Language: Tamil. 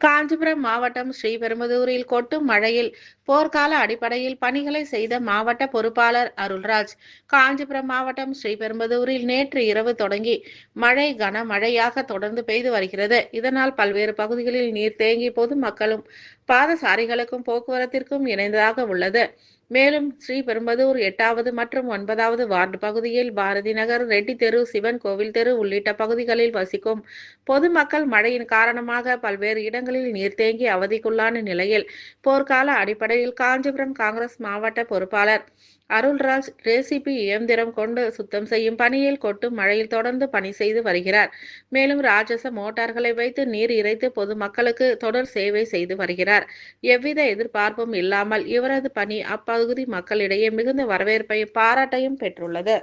காஞ்சிபுரம் மாவட்டம் ஸ்ரீபெரும்புதூரில் கொட்டும் மழையில் போர்க்கால அடிப்படையில் பணிகளை செய்த மாவட்ட பொறுப்பாளர் அருள்ராஜ். காஞ்சிபுரம் மாவட்டம் ஸ்ரீபெரும்புதூரில் நேற்று இரவு தொடங்கி மழை கனமழையாக தொடர்ந்து பெய்து வருகிறது. இதனால் பல்வேறு பகுதிகளில் நீர் தேங்கி பொதுமக்களும் பாதசாரிகளுக்கும் போக்குவரத்திற்கும் இணைந்ததாக உள்ளது. மேலும் ஸ்ரீபெரும்பதூர் எட்டாவது மற்றும் ஒன்பதாவது வார்டு பகுதியில் பாரதி நகர் ரெட்டி தெரு சிவன் கோவில் தெரு உள்ளிட்ட பகுதிகளில் வசிக்கும் பொதுமக்கள் மழையின் காரணமாக பல்வேறு இடங்களில் நீர் தேங்கி அவதிக்குள்ளான நிலையில் போர்க்கால அடிப்படையில் காஞ்சிபுரம் காங்கிரஸ் மாவட்ட பொறுப்பாளர் அருள்ராஜ் ரேசிபி இயந்திரம் கொண்டு சுத்தம் செய்யும் பணியில் கொட்டும் மழையில் தொடர்ந்து பணி செய்து வருகிறார். மேலும் ராஜச மோட்டார்களை வைத்து நீர் இறைத்து பொதுமக்களுக்கு தொடர் சேவை செய்து வருகிறார். எவ்வித எதிர்பார்ப்பும் இல்லாமல் இவரது பணி பகுதி மக்களிடையே மிகுந்த வரவேற்பையும் பாராட்டையும் பெற்றுள்ளது.